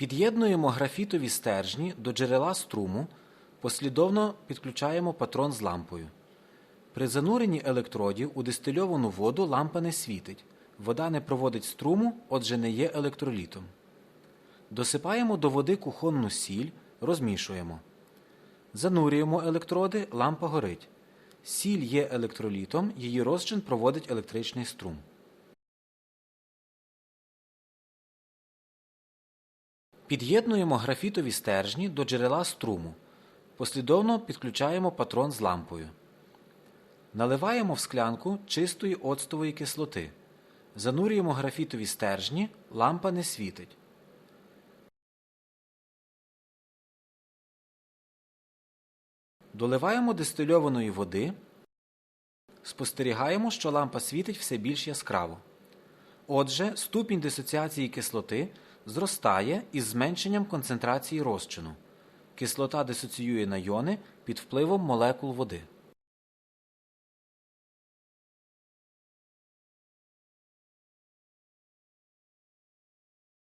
Під'єднуємо графітові стержні до джерела струму, послідовно підключаємо патрон з лампою. При зануренні електродів у дистильовану воду лампа не світить. Вода не проводить струму, отже не є електролітом. Досипаємо до води кухонну сіль, розмішуємо. Занурюємо електроди, лампа горить. Сіль є електролітом, її розчин проводить електричний струм. Під'єднуємо графітові стержні до джерела струму. Послідовно підключаємо патрон з лампою. Наливаємо в склянку чистої оцтової кислоти. Занурюємо графітові стержні, лампа не світить. Доливаємо дистильованої води. Спостерігаємо, що лампа світить все більш яскраво. Отже, ступінь дисоціації кислоти зростає із зменшенням концентрації розчину. Кислота дисоціює на йони під впливом молекул води.